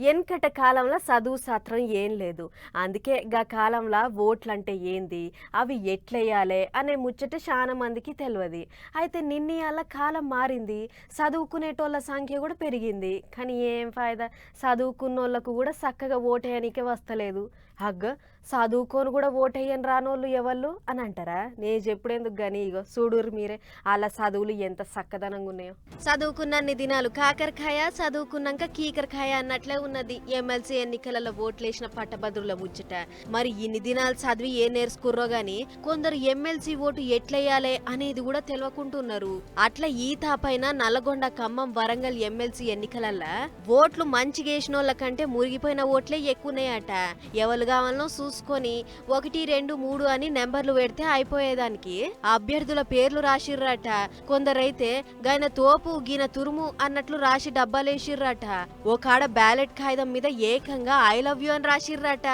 వెనకట కాలంలో చదువు శాస్త్రం ఏం లేదు. అందుకే గా కాలంలో ఓట్లంటే ఏంది? అవి ఎట్లెయ్యాలి అనే ముచ్చట చాలా మందికి తెలియదు అయితే నిన్నయాల కాలం మారింది. చదువుకునేటోళ్ళ సంఖ్య కూడా పెరిగింది. కానీ ఏం ఫాయిదా? చదువుకున్నోళ్ళకు కూడా చక్కగా ఓటేయనికే వస్తలేదు. హగ్ చదువుకొని కూడా ఓటేయని రానోళ్ళు ఎవళ్ళు? అని అంటారా? నేను చెప్పుడేందుకు కానీ ఇగో చూడురు మీరే. అలా చదువులు ఎంత చక్కదనంగా ఉన్నాయో. చదువుకున్నన్ని దినాలు కాకరకాయ చదువుకున్నాక కీకరకాయ అన్నట్లే ఉన్నది. ఎమ్మెల్సీ ఎన్నికలలో ఓట్లేసిన పట్టభద్రుల ముచ్చట. మరి ఇన్ని దినాలు చదివి ఏ నేర్చుకుర్రో గాని కొందరు ఎమ్మెల్సీ ఓటు ఎట్లెయ్యాలే అనేది కూడా తెలియకుంటున్నారు అట్లా ఈ తాపైన నల్లగొండ ఖమ్మం వరంగల్ ఎమ్మెల్సీ ఎన్నికలల్లా ఓట్లు మంచిగా వేసినోళ్ళ కంటే మురిగిపోయిన ఓట్లే ఎక్కువన్నాయట. ఎవరు కావాలనో చూసుకొని ఒకటి రెండు మూడు అని నెంబర్లు పెడితే అయిపోయేదానికి. అభ్యర్థుల పేర్లు రాసిర్రట. కొందరైతే గైన తోపు గీన తురుము అన్నట్లు రాసి డబ్బాలేసిర్రట. ఒక బ్యాలెట్ కాగితం మీద ఏకంగా ఐ లవ్ యూ అని రాసిర్రట.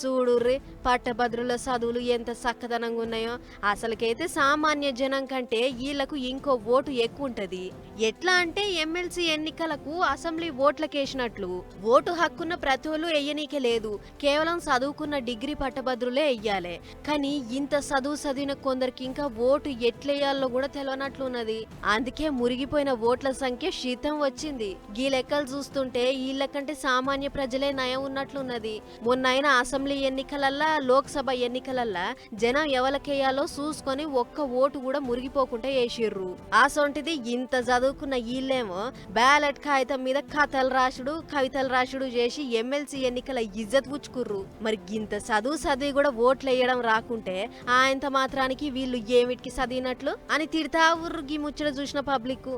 చూడుర్రి పట్టభద్రుల చదువులు ఎంత చక్కదనంగా ఉన్నాయో అసలుకైతే సామాన్య జనం కంటే వీళ్ళకు ఇంకో ఓటు ఎక్కువ ఉంటది ఎట్లా అంటే ఎమ్మెల్సీ ఎన్నికలకు అసెంబ్లీ ఓట్లకేసినట్లు. ఓటు హక్కున్న ప్రతి ఒళ్ళు ఎయ్యనీకే లేదు. కేవలం చదువుకున్న డిగ్రీ పట్టభద్రులే ఎయ్యాలే కానీ ఇంత చదువు చదివిన కొందరికి ఇంకా ఓటు ఎట్లేయాలో కూడా తెలియనట్లున్నది అందుకే మురిగిపోయిన ఓట్ల సంఖ్య శీతం వచ్చింది. గీ లెక్కలు చూస్తుంటే వీళ్ళ కంటే సామాన్య ప్రజలే నయం ఉన్నట్లున్నది. మొన్న అయిన అసెంబ్లీ ఎన్నికలల్లా లోక్సభ ఎన్నికలల్లా జనం ఎవరికేయాలో చూసుకొని ఒక్క ఓటు కూడా మురిగిపోకుండా వేసిర్రు ఆ ఇంత చదువుకున్న వీళ్ళేమో బ్యాలెట్ కాగితం మీద కథలు రాసుడు కవితలు రాసుడు చేసి ఎమ్మెల్సీ ఎన్నికల ఇజ్జత్ పుచ్చుకుర్రు. మరి గింత చదువు చదివి కూడా ఓట్లు వేయడం రాకుంటే ఆయంత మాత్రానికి వీళ్ళు ఏమిటికి చదివినట్లు అని తిడతా ఊర్రుకి ముచ్చట చూసిన పబ్లిక్